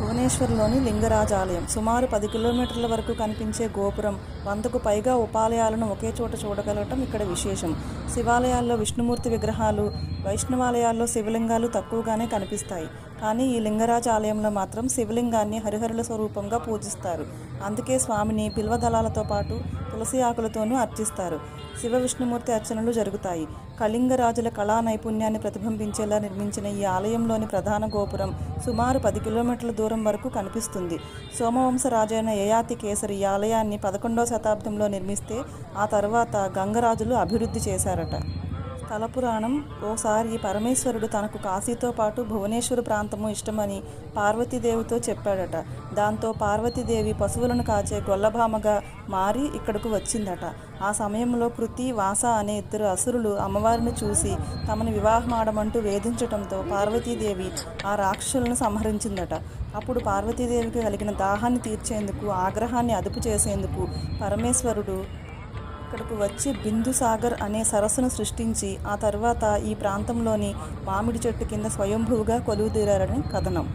భువనేశ్వర్లోని లింగరాజాలయం. సుమారు పది కిలోమీటర్ల వరకు కనిపించే గోపురం. వందకు పైగా ఉపాలయాలను ఒకే చోట చూడగలగటం ఇక్కడ విశేషం. శివాలయాల్లో విష్ణుమూర్తి విగ్రహాలు వైష్ణవాలయాల్లో శివలింగాలు తక్కువగానే కనిపిస్తాయి. కానీ ఈ లింగరాజ ఆలయంలో మాత్రం శివలింగాన్ని హరిహరుల స్వరూపంగా పూజిస్తారు. అందుకే స్వామిని బిల్వదళాలతో పాటు తులసి ఆకులతోనూ అర్చిస్తారు. శివ విష్ణుమూర్తి అర్చనలు జరుగుతాయి. కళింగరాజుల కళా నైపుణ్యాన్ని ప్రతిబింబించేలా నిర్మించిన ఈ ఆలయంలోని ప్రధాన గోపురం సుమారు పది కిలోమీటర్ల దూరం వరకు కనిపిస్తుంది. సోమవంశ రాజైన యయాతి కేసరి ఈ ఆలయాన్ని పదకొండవ శతాబ్దంలో నిర్మిస్తే ఆ తర్వాత గంగరాజులు అభివృద్ధి చేశారట. తలపురాణం. పురాణం ఓసారి పరమేశ్వరుడు తనకు కాశీతో పాటు భువనేశ్వర ప్రాంతము ఇష్టమని పార్వతీదేవితో చెప్పాడట. దాంతో పార్వతీదేవి పశువులను కాచే గొల్లభామగా మారి ఇక్కడకు వచ్చిందట. ఆ సమయంలో కృతి వాస అనే ఇద్దరు అసురులు అమ్మవారిని చూసి తమను వివాహమాడమంటూ వేధించటంతో పార్వతీదేవి ఆ రాక్షసులను సంహరించిందట. అప్పుడు పార్వతీదేవికి కలిగిన దాహాన్ని తీర్చేందుకు ఆగ్రహాన్ని అదుపు చేసేందుకు పరమేశ్వరుడు ఇక్కడకు వచ్చి బిందుసాగర్ అనే సరస్సును సృష్టించి ఆ తర్వాత ఈ ప్రాంతంలోని మామిడి చెట్టు కింద స్వయంభూగా కొలువుదీరారని కథనం.